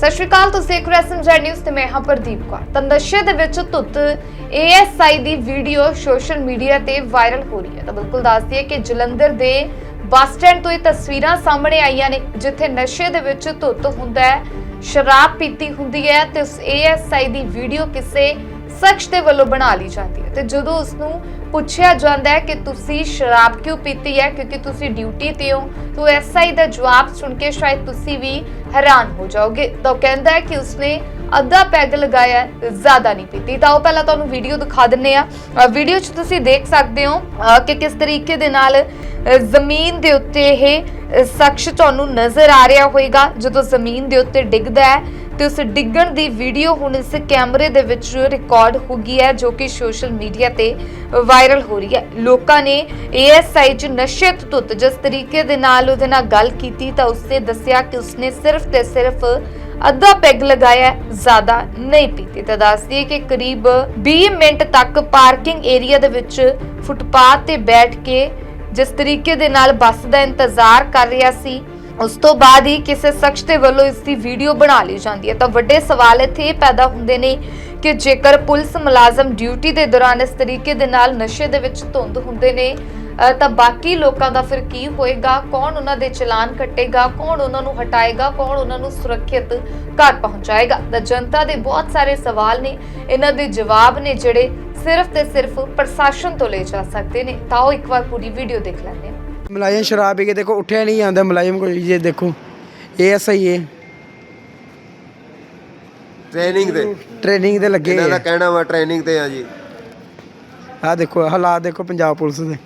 ਸਤਿ ਸ਼੍ਰੀ ਅਕਾਲ, ਤੁਸੀਂ ਦੇਖ ਰਹੇ ਹੋ ਐਸਐਮਜੀ ਨਿਊਜ਼ ਤੇ ਮੈਂ ਹਾਂ ਪ੍ਰਦੀਪ ਕੌਰ। ਤਾਂ ਨਸ਼ੇ ਦੇ ਵਿੱਚ ਧੁੱਤ ਏਐਸਆਈ ਦੀ ਵੀਡੀਓ ਸੋਸ਼ਲ ਮੀਡੀਆ ਤੇ ਵਾਇਰਲ ਹੋ ਰਹੀ ਹੈ। ਤਾਂ ਬਿਲਕੁਲ ਦੱਸ ਦਈਏ ਕਿ ਜਲੰਧਰ ਦੇ ਬੱਸ ਸਟੈਂਡ ਤੋਂ ਇਹ ਤਸਵੀਰਾਂ ਸਾਹਮਣੇ ਆਈਆਂ ਨੇ, ਜਿੱਥੇ ਨਸ਼ੇ ਦੇ ਵਿੱਚ ਧੁੱਤ ਹੁੰਦਾ ਹੈ, ਸ਼ਰਾਬ ਪੀਤੀ ਹੁੰਦੀ ਹੈ ਤੇ ਉਸ ਏਐਸਆਈ ਦੀ ਵੀਡੀਓ ਕਿਸੇ ਸ਼ਖਸ ਦੇ ਵੱਲੋਂ ਬਣਾ ਲਈ ਜਾਂਦੀ ਹੈ। ਤੇ ਜਦੋਂ ਉਸ ਨੂੰ ਪੁੱਛਿਆ ਜਾਂਦਾ ਹੈ ਕਿ ਤੁਸੀਂ ਸ਼ਰਾਬ ਕਿਉਂ ਪੀਤੀ ਹੈ ਕਿਉਂਕਿ ਤੁਸੀਂ ਡਿਊਟੀ ਤੇ ਹੋ ਤਾਂ ਐਸਆਈ ਦਾ ਜਵਾਬ ਸੁਣ ਕੇ ਸ਼ਾਇਦ ਤੁਸੀਂ ਵੀ ਹੈਰਾਨ ਹੋ ਜਾਓਗੇ। ਤਾਂ ਕਹਿੰਦਾ ਹੈ ਕਿ ਉਸਨੇ ਅੱਧਾ ਪੈਗ ਲਗਾਇਆ ਜ਼ਿਆਦਾ ਨਹੀਂ ਪੀਤੀ। ਤਾਂ ਉਹ ਪਹਿਲਾਂ ਤੁਹਾਨੂੰ ਵੀਡੀਓ ਦਿਖਾ ਦਿੰਨੇ ਆ ਵੀਡੀਓ 'ਚ ਤੁਸੀਂ ਦੇਖ ਸਕਦੇ ਹੋ ਅ, ਕਿ ਕਿਸ ਤਰੀਕੇ ਦੇ ਨਾਲ ਜ਼ਮੀਨ ਦੇ ਉੱਤੇ ਇਹ ਸ਼ਖਸ ਤੁਹਾਨੂੰ ਨਜ਼ਰ ਆ ਰਿਹਾ ਹੋਵੇਗਾ ਜਦੋਂ ਜ਼ਮੀਨ ਦੇ ਉੱਤੇ ਡਿੱਗਦਾ ਹੈ ਤੇ ਉਸ ਡਿੱਗਣ ਦੀ ਵੀਡੀਓ ਹੁਣ ਇਸ ਕੈਮਰੇ ਦੇ ਵਿੱਚ ਰਿਕਾਰਡ ਹੋ ਗਈ ਹੈ, ਜੋ ਕਿ ਸੋਸ਼ਲ ਮੀਡੀਆ ਤੇ ਵਾਇਰਲ ਹੋ ਰਹੀ ਹੈ। ਲੋਕਾਂ ਨੇ ਏਐਸਆਈ ਚ ਨਸ਼ੇ ਤੋਂ ਧੁੱਤ, ਜਿਸ ਤਰੀਕੇ ਦੇ ਨਾਲ ਉਹਦੇ ਨਾਲ ਗੱਲ ਕੀਤੀ, ਤਾਂ ਉਸਨੇ ਦੱਸਿਆ ਕਿ ਉਸਨੇ ਸਿਰਫ ਤੇ ਸਿਰਫ ਅੱਧਾ ਪੈਗ ਲਗਾਇਆ ਜ਼ਿਆਦਾ ਨਹੀਂ ਪੀਤੀ। ਤਾਂ ਦੱਸਦੀ ਕਿ ਕਰੀਬ 20 ਮਿੰਟ ਤੱਕ ਪਾਰਕਿੰਗ ਏਰੀਆ ਦੇ ਵਿੱਚ ਫੁੱਟਪਾਥ ਤੇ ਬੈਠ ਕੇ ਜਿਸ ਤਰੀਕੇ ਦੇ ਨਾਲ ਬੱਸ ਦਾ ਇੰਤਜ਼ਾਰ ਕਰ ਰਿਹਾ ਸੀ ਉਸ ਤੋਂ ਬਾਅਦ ਹੀ ਕਿਸੇ ਸ਼ਖਸ ਦੇ ਵੱਲੋਂ ਇਸ ਦੀ ਵੀਡੀਓ ਬਣਾ ਲਈ ਜਾਂਦੀ ਹੈ। ਤਾਂ ਵੱਡੇ ਸਵਾਲ ਇੱਥੇ ਇਹ ਪੈਦਾ ਹੁੰਦੇ ਨੇ ਕਿ ਜੇਕਰ ਪੁਲਿਸ ਮੁਲਾਜ਼ਮ ਡਿਊਟੀ ਦੇ ਦੌਰਾਨ ਇਸ ਤਰੀਕੇ ਦੇ ਨਾਲ ਨਸ਼ੇ ਦੇ ਵਿੱਚ ਧੁੰਦ ਹੁੰਦੇ ਨੇ ਤਾਂ ਬਾਕੀ ਲੋਕਾਂ ਦਾ ਫਿਰ ਕੀ ਹੋਏਗਾ? ਕੌਣ ਉਹਨਾਂ ਦੇ ਚਲਾਨ ਕੱਟੇਗਾ? ਕੌਣ ਉਹਨਾਂ ਨੂੰ ਹਟਾਏਗਾ? ਕੌਣ ਉਹਨਾਂ ਨੂੰ ਸੁਰੱਖਿਅਤ ਘਰ ਪਹੁੰਚਾਏਗਾ? ਤਾਂ ਜਨਤਾ ਦੇ ਬਹੁਤ ਸਾਰੇ ਸਵਾਲ ਨੇ। ਇਹਨਾਂ ਦੇ ਜਵਾਬ ਨੇ ਜਿਹੜੇ ਸਿਰਫ ਤੇ ਸਿਰਫ ਪ੍ਰਸ਼ਾਸਨ ਤੋਂ ਲਏ ਜਾ ਸਕਦੇ ਨੇ। ਤਾਂ ਉਹ ਇੱਕ ਵਾਰ ਪੂਰੀ ਵੀਡੀਓ ਦੇਖ ਲੈਂਦੇ ਹਾਂ। ਮੁਲਾਜ਼ਮ ਸ਼ਰਾਬ ਪੀ ਕੇ ਦੇਖੋ ਉੱਠਿਆ ਨਹੀਂ ਜਾਂਦਾ ਮੁਲਾਜ਼ਮ ਕੋਲ ਇਹ ਦੇਖੋ ਇਹ ਸਹੀ ਹੈ ਟ੍ਰੇਨਿੰਗ ਤੇ। ਟ੍ਰੇਨਿੰਗ ਤੇ ਲੱਗੇ ਇਹਨਾਂ ਦਾ ਆ। ਕਹਿਣਾ ਵਾ ਟ੍ਰੇਨਿੰਗ ਤੇ ਆ ਜੀ। ਆਹ ਦੇਖੋ ਹਾਲਾਤ ਦੇਖੋ ਪੰਜਾਬ ਪੁਲਿਸ ਦੇ।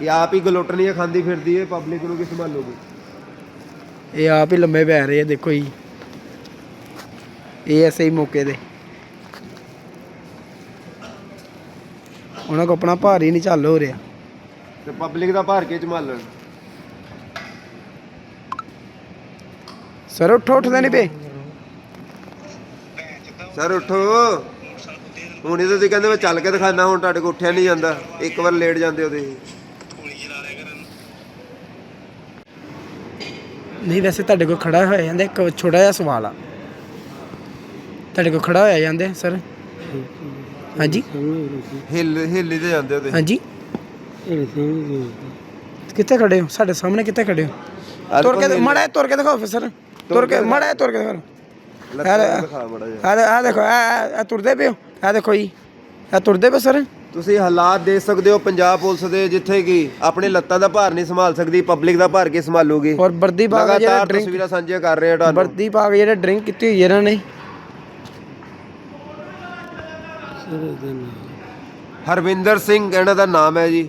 ਇਹ ਆਪ ਹੀ ਗਲੋਟਣੀਆਂ ਖਾਂਦੀ ਫਿਰਦੀ ਏ ਪਬਲਿਕ ਨੂੰ ਕੀ ਸੰਭਾਲੂਗੀ? ਇਹ ਆਪ ਹੀ ਲੰਮੇ ਪੈ ਰਹੇ ਆ ਦੇਖੋ ਜੀ। ਇਹ ਐਸੇ ਹੀ ਮੌਕੇ ਤੇ। ਉਹਨਾਂ ਕੋ ਆਪਣਾ ਭਾਰ ਹੀ ਨਹੀਂ ਚੱਲ ਹੋ ਰਿਹਾ। ਤੇ ਪਬਲਿਕ ਦਾ ਭਾਰ ਕੇ ਸੰਭਾਲਣ ਸਰ ਉੱਠੋ ਉੱਠਦੇ ਨਹੀਂ ਪਏ। ਸਰ ਉਠੋ। ਹੁਣ ਇਹ ਤੁਸੀਂ ਕਹਿੰਦੇ ਮੈਂ ਚੱਲ ਕੇ ਦਿਖਾਣਾ ਹੁਣ ਤੁਹਾਡੇ ਕੋਲ ਉੱਠਿਆ ਨਹੀਂ ਜਾਂਦਾ। ਇੱਕ ਵਾਰ ਲੇਟ ਜਾਂਦੇ ਹੋ ਤੁਸੀਂ। ਨਹੀਂ ਵੈਸੇ ਤੁਹਾਡੇ ਕੋਲ ਖੜਾ ਹੋਇਆ ਜਾਂਦਾ ਇੱਕ ਛੋਟਾ ਜਿਹਾ ਸਵਾਲ ਆ। ਤੁਹਾਡੇ ਕੋਲ ਖੜਾ ਹੋਇਆ ਜਾਂਦੇ ਸਰ? ਹਾਂਜੀ? ਹਿੱਲ ਹਿੱਲੀ ਤੇ ਜਾਂਦੇ ਹੋ ਤੁਸੀਂ। ਹਾਂਜੀ? ਕਿੱਥੇ ਖੜੇ ਹੋ? ਸਾਡੇ ਸਾਹਮਣੇ ਕਿੱਥੇ ਖੜੇ ਹੋ? ਤੁਰ ਕੇ ਮੜਾ ਤੁਰ ਕੇ ਦਿਖਾਓ ਫਿਰ ਸਰ। ਤੁਰ ਕੇ ਮੜਾ ਤੁਰ ਕੇ ਦਿਖਾਓ। ਆ ਦੇਖੋ ਆ ਤੁਰਦੇ ਪਿਓ ਆ ਦੇਖੋ ਜੀ। ਆ ਤੁਰਦੇ ਪਏ ਸਰ? ਤੁਸੀਂ ਹਾਲਾਤ ਦੇਖ ਸਕਦੇ ਹੋ ਪੰਜਾਬ ਪੁਲਿਸ ਦੇ ਜਿੱਥੇ ਕਿ ਆਪਣੇ ਲੱਤਾਂ ਦਾ ਭਾਰ ਨਹੀਂ ਸੰਭਾਲ ਸਕਦੀ ਪਬਲਿਕ ਦਾ ਭਾਰ ਕੇ ਸੰਭਾਲੂਗੀ? ਔਰ ਵਰਦੀ ਪਾ ਕੇ ਜਿਹੜਾ ਡਰਿੰਕ ਤਸਵੀਰਾਂ ਸਾਂਝੀਆਂ ਕਰ ਰਹੇ ਆ ਤੁਹਾਨੂੰ। ਵਰਦੀ ਪਾ ਕੇ ਜਿਹੜਾ ਡਰਿੰਕ ਕੀਤੀ ਹੋਈ ਹੈ ਇਹਨਾਂ ਨੇ। ਹਰਵਿੰਦਰ ਸਿੰਘ ਇਹਨਾਂ ਦਾ ਨਾਮ ਹੈ ਜੀ।